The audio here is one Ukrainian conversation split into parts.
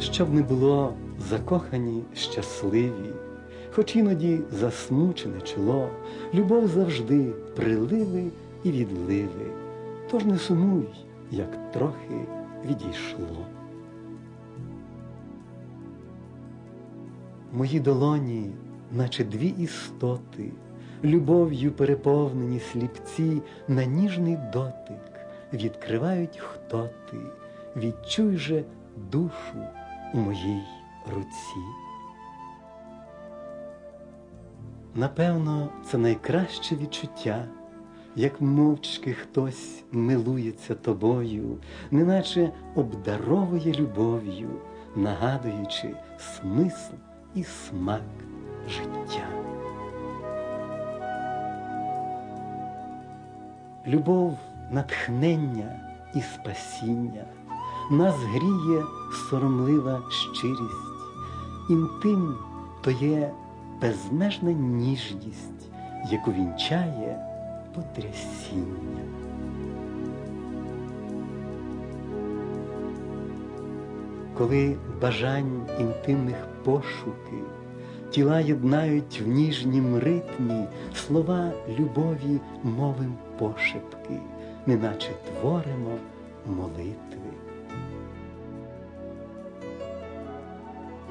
Щоб не було закохані щасливі, хоч іноді засмучене чоло, любов завжди приливи і відливи, тож не сумуй, як трохи відійшло. Мої долоні, наче дві істоти, любов'ю переповнені сліпці, на ніжний дотик відкривають хто ти, відчуй же душу у моїй руці. Напевно, це найкраще відчуття, як мовчки хтось милується тобою, неначе обдаровує любов'ю, нагадуючи смисл і смак життя. Любов, натхнення і спасіння, нас гріє соромлива щирість, інтим то є безмежна ніжність, яку вінчає потрясіння. Коли бажань інтимних пошуки тіла єднають в ніжнім ритмі слова любові мовим пошепки, неначе творимо молитви.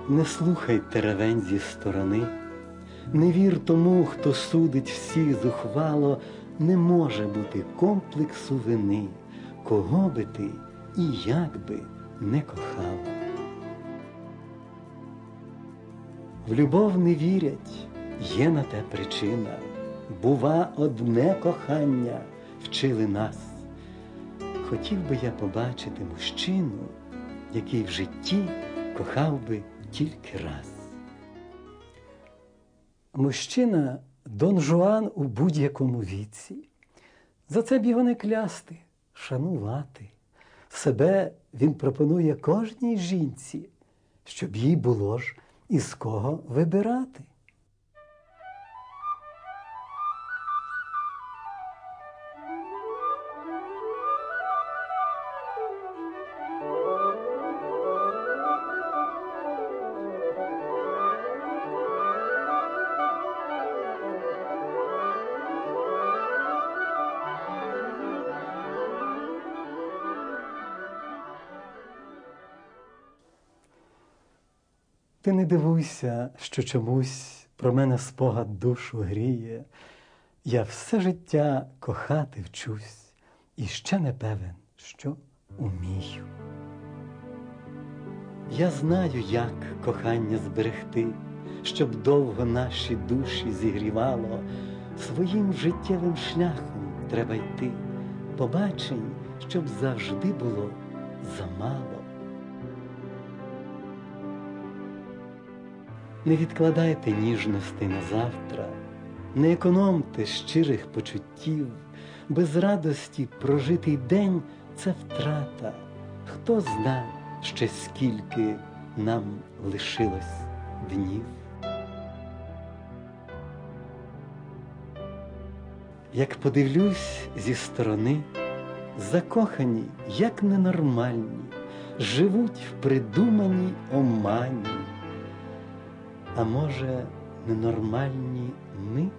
Не слухай теревень зі сторони, не вір тому, хто судить всіх зухвало, не може бути комплексу вини, кого би ти і як би не кохала. В любов не вірять, є на те причина, бува, одне кохання вчили нас. Хотів би я побачити мужчину, який в житті кохав би тільки раз. Мужчина Дон Жуан у будь-якому віці. За це б його не клясти, шанувати. Себе він пропонує кожній жінці, щоб їй було ж із кого вибирати. Ти не дивуйся, що чомусь про мене спогад душу гріє. Я все життя кохати вчусь і ще не певен, що умію. Я знаю, як кохання зберегти, щоб довго наші душі зігрівало, своїм життєвим шляхом треба йти, побачень, щоб завжди було замало. Не відкладайте ніжності на завтра, не економте щирих почуттів, без радості прожитий день це втрата. Хто зна, ще скільки нам лишилось днів. Як подивлюсь зі сторони, закохані, як ненормальні, живуть в придуманій омані. А може, ненормальні ми?